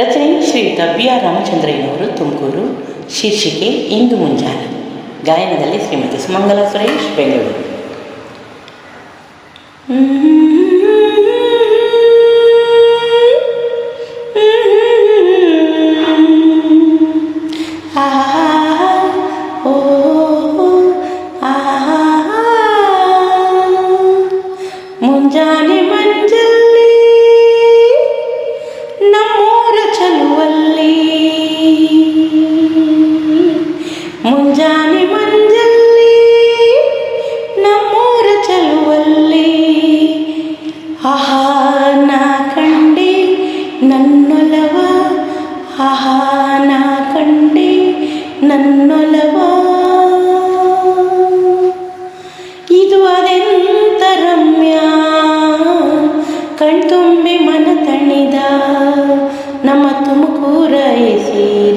ರಚನೆ ಶ್ರೀಯುತ B R ರಾಮಚಂದ್ರಯ್ಯನವರು Tumakuru ಶೀರ್ಷಿಕೆ ಇಂದು ಮುಂಜಾನೆ. ಗಾಯನದಲ್ಲಿ ಶ್ರೀಮತಿ ಸುಮಂಗಲ ಸುರೇಶ್ ಬೆಂಗಳೂರು. ಆಹಾ ನಾ ಕಂಡೆ ನನ್ನೊಲವ ನಾ ಕಂಡೆ ನನ್ನೊಲವ. ಇದು ಅದೆಂತ ರಮ್ಯ, ಕಣ್ತುಂಬಿ ಮನ ತಣಿದ ನಮ್ಮ ತುಮಕೂರ ಸೀರೆ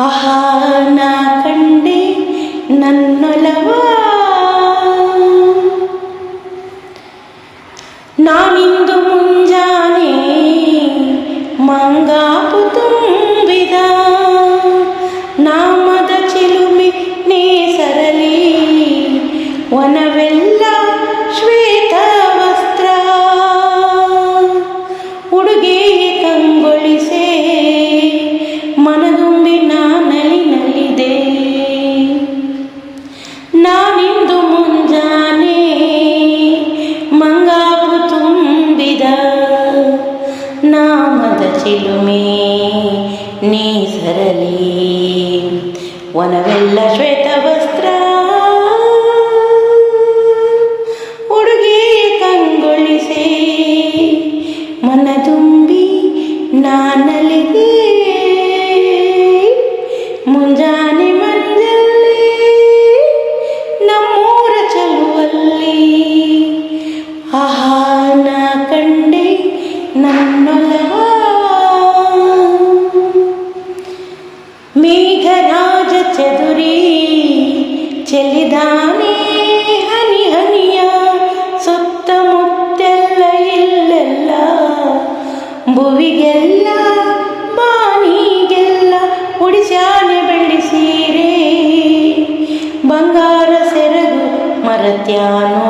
ಆಹಾ ನಾ ನಾಮದ ನೀ ಸರಲಿ. ವನವೆಲ್ಲ ಶ್ವೇತ ವಸ್ತ್ರ. ಉಡುಗೆ ಕಂಗೊಳಿಸಿ ಮನ ತುಂಬಿ ನಾನಲಿಗೆ ಮರತ್ಯಾನೋ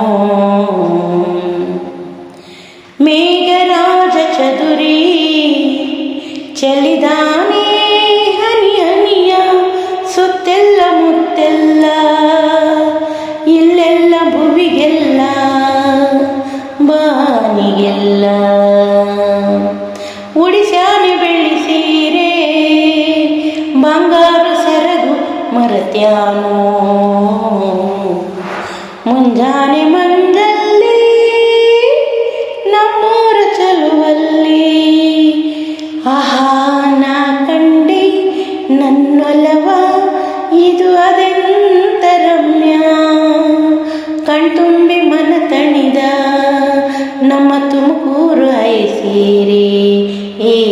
ಮೇಘರಾಜ ಚದುರಿ ಚೆಲ್ಲಿದಾನೆ ಹನಿ ಹನಿಯ ಸುತ್ತೆಲ್ಲ ಮುತ್ತೆಲ್ಲ, ಇಲ್ಲೆಲ್ಲ ಭುವಿಗೆಲ್ಲ, ಬಾನಿಗೆಲ್ಲ. ಉಡಿಸ್ಯಾನೆ ಬೆಳ್ಳಿ ಸೀರೆ, ಬಂಗಾರ ಸೆರಗು ಮರತ್ಯಾನೋ. ಮುಂಜಾನೆ ಮಂದಲ್ಲಿ ನಮ್ಮೂರ ಚಲುವಲ್ಲಿ. ಆಹಾ, ನಾ ಕಂಡಿ ನನ್ನೊಲವ, ಇದು ಅದೆಂತ ರಮ್ಯ. ಕಣ್ತುಂಬಿ ಮನ ತಣಿದ, ನಮ್ಮ ತುಮಕೂರು ಐಸೀರಿ ಏ